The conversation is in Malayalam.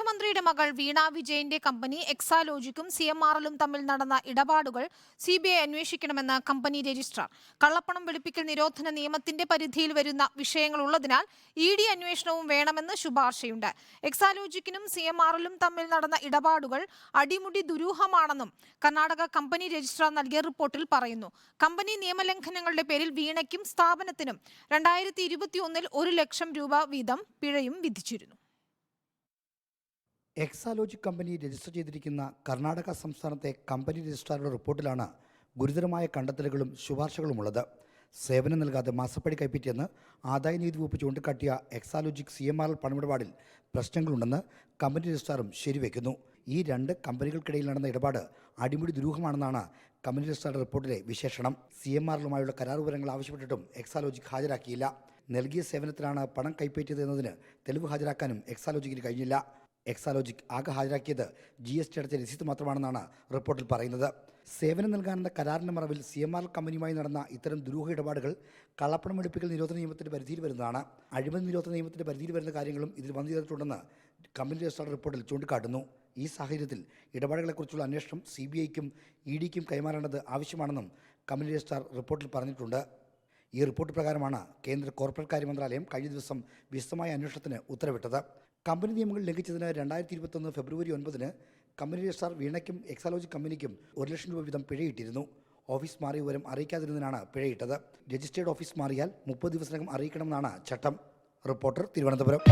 മുഖ്യമന്ത്രിയുടെ മകൾ വീണ വിജയന്റെ കമ്പനി എക്സാലോജിക്കും സി എം എല്ലും തമ്മിൽ നടന്ന ഇടപാടുകൾ സി ബി ഐ അന്വേഷിക്കണമെന്ന് കമ്പനി രജിസ്ട്രാർ. കള്ളപ്പണം വെളുപ്പിക്കൽ നിരോധന നിയമത്തിന്റെ പരിധിയിൽ വരുന്ന വിഷയങ്ങൾ ഉള്ളതിനാൽ ഇ ഡി അന്വേഷണവും വേണമെന്ന് ശുപാർശയുണ്ട്. എക്സാലോജിക്കിനും സി എം എല്ലും തമ്മിൽ നടന്ന ഇടപാടുകൾ അടിമുടി ദുരൂഹമാണെന്നും കർണാടക കമ്പനി രജിസ്ട്രാർ നൽകിയ റിപ്പോർട്ടിൽ പറയുന്നു. കമ്പനി നിയമലംഘനങ്ങളുടെ പേരിൽ വീണയ്ക്കും സ്ഥാപനത്തിനും രണ്ടായിരത്തി ഇരുപത്തിയൊന്നിൽ ഒരു ലക്ഷം രൂപ വീതം പിഴയും വിധിച്ചിരുന്നു. എക്സാലോജിക് കമ്പനി രജിസ്റ്റർ ചെയ്തിരിക്കുന്ന കർണാടക സംസ്ഥാനത്തെ കമ്പനി രജിസ്ട്രാറുടെ റിപ്പോർട്ടിലാണ് ഗുരുതരമായ കണ്ടെത്തലുകളും ശുപാർശകളും ഉള്ളത് സേവനം നൽകാതെ മാസപ്പടി കൈപ്പറ്റിയെന്ന് ആദായനികുതി വകുപ്പ് ചൂണ്ടിക്കാട്ടിയ എക്സാലോജിക് സി എം ആർ പണമിടപാടിൽ പ്രശ്നങ്ങളുണ്ടെന്ന് കമ്പനി രജിസ്ട്രാറും ശരിവെക്കുന്നു. ഈ രണ്ട് കമ്പനികൾക്കിടയിൽ നടന്ന ഇടപാട് അടിമുടി ദുരൂഹമാണെന്നാണ് കമ്പനി രജിസ്ട്രാറുടെ റിപ്പോർട്ടിലെ വിശേഷണം. സി എം ആറിലുമായുള്ള കരാർ വിവരങ്ങൾ ആവശ്യപ്പെട്ടിട്ടും എക്സാലോജിക് ഹാജരാക്കിയില്ല. നൽകിയ സേവനത്തിലാണ് പണം കൈപ്പറ്റിയത് എന്നതിന് തെളിവ് ഹാജരാക്കാനും എക്സാലോജിക്കിന് കഴിഞ്ഞില്ല. എക്സാലോജിക് ആകെ ഹാജരാക്കിയത് ജി എസ് ടി അടച്ച രസീത് മാത്രമാണെന്നാണ് റിപ്പോർട്ടിൽ പറയുന്നത്. സേവനം നൽകാനെന്ന കരാറിന്റെ മറവിൽ സി എം ആർ കമ്പനിയുമായി നടന്ന ഇത്തരം ദുരൂഹ ഇടപാടുകൾ കള്ളപ്പണം വെളുപ്പിക്കൽ നിരോധന നിയമത്തിന്റെ പരിധിയിൽ വരുന്നതാണ്. അഴിമതി നിരോധന നിയമത്തിന്റെ പരിധിയിൽ വരുന്ന കാര്യങ്ങളും ഇതിൽ വന്നു ചേർത്തിട്ടുണ്ടെന്ന് കമ്പനി രജിസ്ട്രാർ റിപ്പോർട്ടിൽ ചൂണ്ടിക്കാട്ടുന്നു. ഈ സാഹചര്യത്തിൽ ഇടപാടുകളെക്കുറിച്ചുള്ള അന്വേഷണം സി ബി ഐക്കും ഇ ഡിക്കും കൈമാറേണ്ടത് ആവശ്യമാണെന്നും കമ്പനി രജിസ്ട്രാർ റിപ്പോർട്ടിൽ പറഞ്ഞിട്ടുണ്ട്. ഈ റിപ്പോർട്ട് പ്രകാരമാണ് കേന്ദ്ര കോർപ്പറേറ്റ് കാര്യ മന്ത്രാലയം കഴിഞ്ഞ ദിവസം വിശദമായ അന്വേഷണത്തിന് ഉത്തരവിട്ടത്. കമ്പനി നിയമങ്ങൾ ലംഘിച്ചതിന് രണ്ടായിരത്തി ഇരുപത്തൊന്ന് ഫെബ്രുവരി ഒൻപതിന് കമ്പനി രജിസ്ട്രാർ വീണയ്ക്കും എക്സാലോജി കമ്പനിക്കും ഒരു ലക്ഷം രൂപ വീതം പിഴയിട്ടിരുന്നു. ഓഫീസ് മാറിയ വിവരം അറിയിക്കാതിരുന്നതിനാണ് പിഴയിട്ടത്. രജിസ്റ്റേർഡ് ഓഫീസ് മാറിയാൽ മുപ്പത് ദിവസത്തിനകം അറിയിക്കണമെന്നാണ് ചട്ടം. റിപ്പോർട്ടർ തിരുവനന്തപുരം.